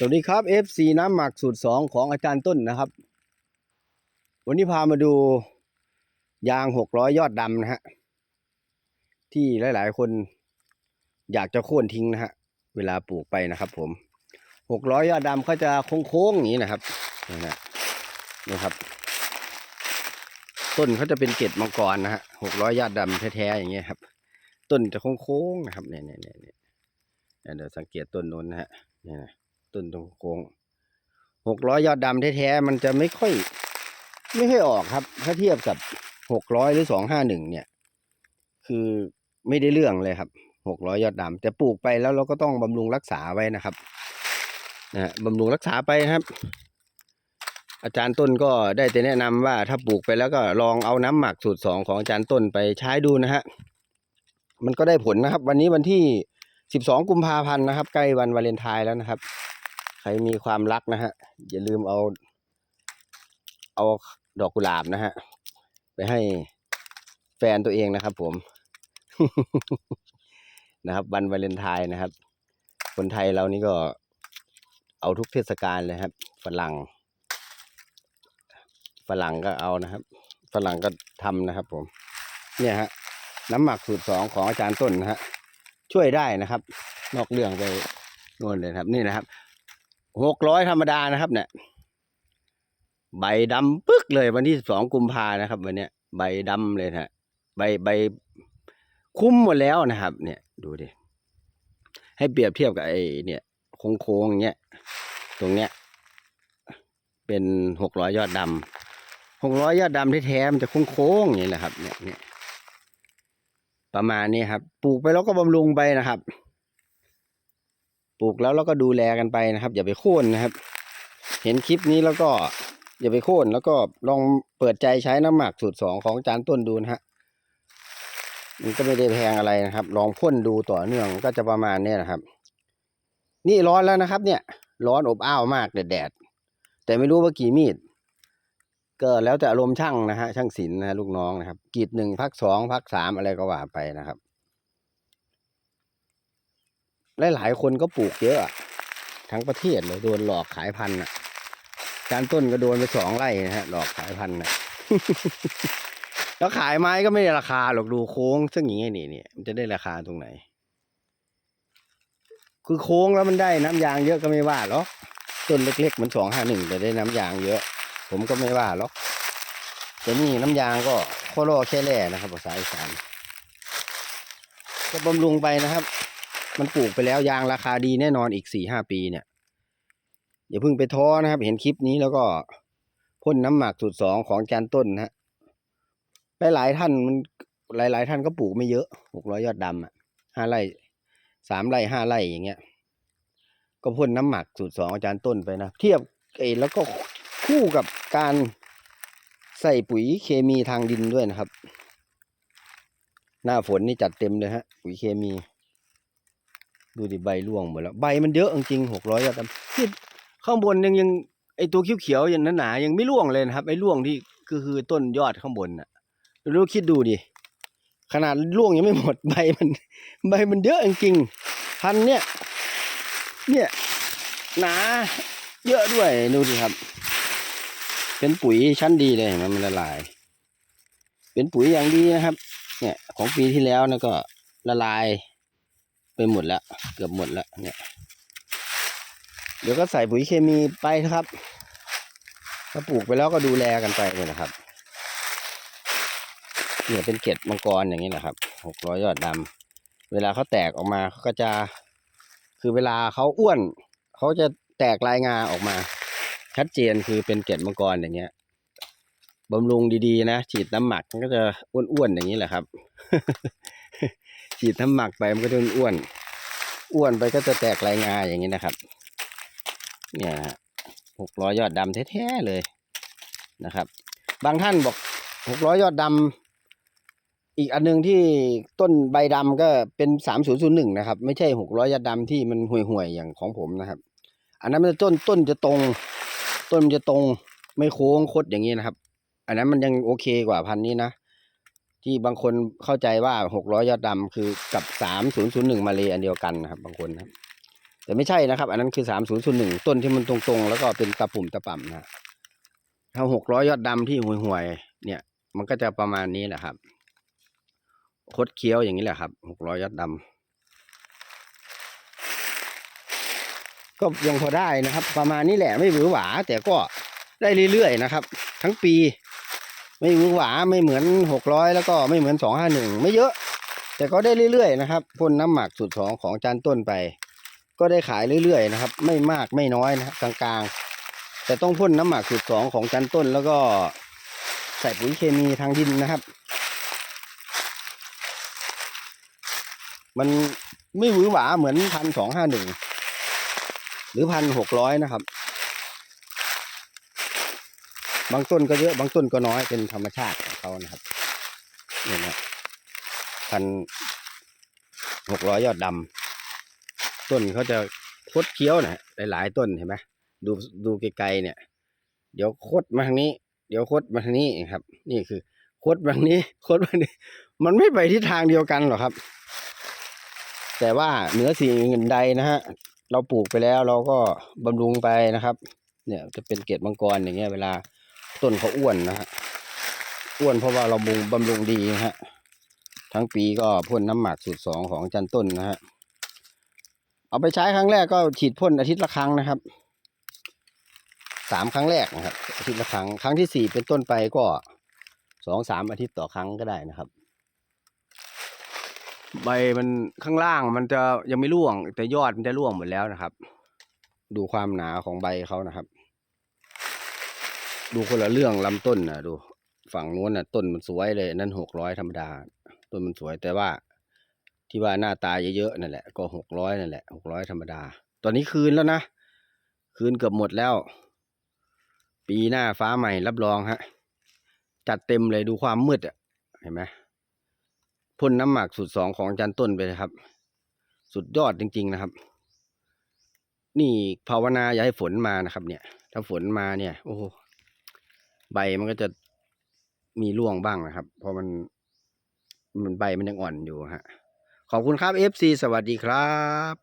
สวัสดีครับ FC น้ำหมักสูตรสองของอาจารย์ต้นนะครับ วันนี้พามาดูยางหกร้อยอดดำนะฮะ ที่หลาย ๆ คนอยากจะโค่นทิ้งนะฮะ เวลาปลูกไปนะครับผมหกร้อยอดดำเขาจะโค้ง ๆ อย่างนี้นะครับนี่นะนี่ครับ ต้นเขาจะเป็นเกล็ดมังกรนะฮะหกร้อยอดดำแท้ ๆ อย่างเงี้ยครับ ต้นจะโค้ง ๆ นะครับเนี่ยเนี่ยเนี่ยเดี๋ยวสังเกตต้นโน้นนะฮะนี่นะ ต้นตรงโค้งหกร้อยยอดดำแท้ๆมันจะไม่ค่อย ไม่ค่อยออกครับ ถ้าเทียบกับหกร้อยหรือสองห้าหนึ่งเนี่ย คือไม่ได้เรื่องเลยครับหกร้อยยอดดำแต่ปลูกไปแล้วเราก็ต้องบำรุงรักษาไว้นะครับนะฮะบำรุงรักษาไปครับ อาจารย์ต้นก็ได้แต่แนะนำว่าถ้าปลูกไปแล้วก็ลองเอาน้ำหมักสูตรสองของอาจารย์ต้นไปใช้ดูนะฮะมันก็ได้ผลนะครับ วันนี้วันที่สิบสองกุมภาพันธ์นะครับ ใกล้วันวาเลนไทน์แล้วนะครับ ใครมีความรักนะฮะ อย่าลืมเอา เอาดอกกุหลาบนะฮะ ไปให้แฟนตัวเองนะครับ ผม นะครับวันวาเลนไทน์นะครับ คนไทยเรานี่ก็ เอาทุกเทศกาลเลยครับ ฝรั่ง ฝรั่งก็เอานะครับ ฝรั่งก็ทำนะครับ ผม เนี่ยฮะ น้ำหมักสูตรสองของอาจารย์ต้นนะฮะ ช่วยได้นะครับ นอกเรื่องไปโน่นเลยครับ นี่นะครับ หกร้อยธรรมดานะครับ เนี่ย ใบดำปึ๊กเลยวันที่สองกุมภานะครับ วันเนี้ยใบดำเลยนะฮะใบใบคุ้มหมดแล้วนะครับ เนี่ย ดูดิให้เปรียบเทียบกับไอ้เนี่ยโค้งๆอย่างเงี้ยตรงเนี้ย เป็นหกร้อยยอดดำหกร้อยยอดดำแท้มันจะโค้งๆอย่างนี้แหละครับ เนี่ยเนี่ยประมาณนี้ครับ ปลูกไปแล้วก็บำรุงไปนะครับ ปลูกแล้วเราก็ดูแลกันไปนะครับ อย่าไปโค่นนะครับ เห็นคลิปนี้แล้วก็อย่าไปโค่นแล้วก็ลองเปิดใจใช้น้ำหมักสูตรสองของจารย์ต้นดูนะฮะมันก็ไม่ได้แพงอะไรนะครับ ลองพ่นดูต่อเนื่องก็จะประมาณนี้นะครับ นี่ร้อนแล้วนะครับ เนี่ย ร้อนอบอ้าวมากแดดๆแต่ไม่รู้ว่ากี่มีด ก็แล้วแต่อารมณ์ช่างนะฮะช่างศิลป์นะลูกน้องนะครับกีดหนึ่งพักสองพักสามอะไรก็ว่าไปนะครับ หลายๆคนก็ปลูกเยอะทั้งประเทศเลยโดนหลอกขายพันธุ์อะการต้นก็โดนไปสองไร่นะฮะหลอกขายพันธุ์นะแล้วขายไม้ก็ไม่ได้ราคาหรอกดูโค้งซึ่งอย่างงี้นี่เนี่ยมันจะได้ราคาตรงไหน คือโค้งแล้วมันได้น้ำยางเยอะก็ไม่ว่าหรอกต้นเล็กๆมันสองห้าหนึ่งแต่ได้น้ำยางเยอะ ผมก็ไม่ว่าหรอกแต่นี่น้ำยางก็โคโลแค่แร่นะครับภาษาอีสานก็บำรุงไปนะครับ มันปลูกไปแล้วยางราคาดีแน่นอนอีกสี่ห้าปีเนี่ยอย่าเพิ่งไปท้อนะครับ เห็นคลิปนี้แล้วก็พ่นน้ำหมักสูตรสองของจานต้นนะฮะหลายๆท่านมันหลาย ๆ ท่านก็ปลูกไม่เยอะหกร้อยยอดดำอะห้าไร่สามไร่ห้าไร่อย่างเงี้ย ก็พ่นน้ำหมักสูตรสองอาจารย์ต้นไปนะ เทียบเอแล้วก็คู่กับการใส่ปุ๋ยเคมีทางดินด้วยนะครับ หน้าฝนนี่จัดเต็มเลยฮะ ปุ๋ยเคมี ดูดิใบร่วงหมดแล้ว ใบมันเยอะจริงหกร้อยยอดดำที่ข้างบนยังยังไอตัวเขียวๆอย่างนั้นหนาๆยังไม่ร่วงเลยนะครับไอร่วงที่คือคือต้นยอดข้างบนน่ะเราคิดดูดิขนาดร่วงยังไม่หมดใบมันใบมันเยอะจริงพันเนี่ยเนี่ยหนาเยอะด้วยดูดิครับ เป็นปุ๋ยชั้นดีเลยเห็นไหมมันละลาย เป็นปุ๋ยอย่างดีนะครับ เนี่ย ของปีที่แล้วนะก็ละลาย ไปหมดแล้ว เกือบหมดแล้วเนี่ย เดี๋ยวก็ใส่ปุ๋ยเคมีไปนะครับ ถ้าปลูกไปแล้วก็ดูแลกันไปเนี่ยนะครับเนี่ยเป็นเกล็ดมังกรอย่างนี้นะครับหกร้อยยอดดำเวลาเขาแตกออกมาเขาก็จะ คือเวลาเขาอ้วนเขาจะแตกลายงาออกมา ชัดเจนคือเป็นเกล็ดมังกรอย่างเงี้ยบำรุงดีๆนะฉีดน้ำหมักมันก็จะอ้วนๆอย่างนี้แหละครับ ฉีดน้ำหมักไปมันก็จะอ้วน อ้วนไปก็จะแตกลายงาอย่างนี้นะครับ เนี่ยหกร้อยยอดดำแท้ๆเลยนะครับ บางท่านบอกหกร้อยยอดดำอีกอันหนึงที่ต้นใบดำก็เป็นสามศูนย์ศูนย์หนึ่งนะครับ ไม่ใช่หกร้อยยอดดำที่มันห่วยๆอย่างของผมนะครับ อันนั้นมันจะต้นต้นจะตรง ต้นมันจะตรงไม่โค้งคดอย่างนี้นะครับ อันนั้นมันยังโอเคกว่าพันนี้นะ ที่บางคนเข้าใจว่าหกร้อยยอดดำคือกับสามศูนย์ศูนย์หนึ่งมาเลยอันเดียวกันนะครับ บางคนครับ แต่ไม่ใช่นะครับ อันนั้นคือสามศูนย์ศูนย์หนึ่งต้นที่มันตรงๆ แล้วก็เป็นตะปุ่มตะป่ำนะถ้าหกร้อยยอดดำที่ห่วยๆเนี่ย มันก็จะประมาณนี้แหละครับ คดเคี้ยวอย่างนี้แหละครับหกร้อยยอดดำก็ยังพอได้นะครับ ประมาณนี้แหละไม่หวือหวา แต่ก็ได้เรื่อยๆนะครับ ทั้งปี ไม่หวือหวาไม่เหมือนหกร้อยแล้วก็ไม่เหมือนสองห้าหนึ่งไม่เยอะ แต่ก็ได้เรื่อยๆนะครับพ่นน้ำหมักสูตรสองของจานต้นไป ก็ได้ขายเรื่อยๆนะครับ ไม่มากไม่น้อยนะครับกลางๆ แต่ต้องพ่นน้ำหมักสูตรสองของจานต้นแล้วก็ใส่ปุ๋ยเคมีทางดินนะครับ มันไม่หวือหวาเหมือนพันสองห้าหนึ่งหรือพันหกร้อยนะครับ บางต้นก็เยอะบางต้นก็น้อยเป็นธรรมชาติของเขานะครับนี่นะพันหกร้อยยอดดำต้นเขาจะคดเคี้ยวนะหลาย ๆ ต้นเห็นไหมดูดูไกลๆเนี่ย เดี๋ยวคดมาทางนี้ เดี๋ยวคดมาทางนี้ครับ นี่คือคดมาทางนี้คดมาทางนี้ มันไม่ไปทิศทางเดียวกันหรอกครับ แต่ว่าเหนือสิ่งอื่นใดนะฮะเราปลูกไปแล้วเราก็บำรุงไปนะครับ เนี่ยจะเป็นเกล็ดมังกรอย่างเงี้ยเวลา ต้นเขาอ้วนนะฮะอ้วนเพราะว่าเราบุงบำรุงดีนะฮะ ทั้งปีก็พ่นน้ำหมักสูตรสองของจันต้นนะฮะ เอาไปใช้ครั้งแรกก็ฉีดพ่นอาทิตย์ละครั้งนะครับ สามครั้งแรกนะครับ อาทิตย์ละครั้ง ครั้งที่สี่เป็นต้นไปก็สองสามอาทิตย์ต่อครั้งก็ได้นะครับ ใบมันข้างล่างมันจะยังไม่ร่วง แต่ยอดมันจะร่วงหมดแล้วนะครับ ดูความหนาของใบเขานะครับ ดูคนละเรื่องลำต้นนะดู ฝั่งนู้นน่ะต้นมันสวยเลยนั่นหกร้อยธรรมดา ต้นมันสวยแต่ว่า ที่ว่าหน้าตาเยอะๆนั่นแหละก็หกร้อยนั่นแหละหกร้อยธรรมดา ตอนนี้คืนแล้วนะ คืนเกือบหมดแล้ว ปีหน้าฟ้าใหม่รับรองฮะ จัดเต็มเลยดูความมืดอะ เห็นไหมพ่นน้ำหมักสูตรสองของอาจันต้นไปเลยครับ สุดยอดจริง ๆ นะครับ นี่ภาวนาอย่าให้ฝนมานะครับ เนี่ย ถ้าฝนมาเนี่ย โอ้ ใบมันก็จะมีร่วงบ้างนะครับ เพราะมัน มันใบมันยังอ่อนอยู่ฮะ ขอบคุณครับ FC สวัสดีครับ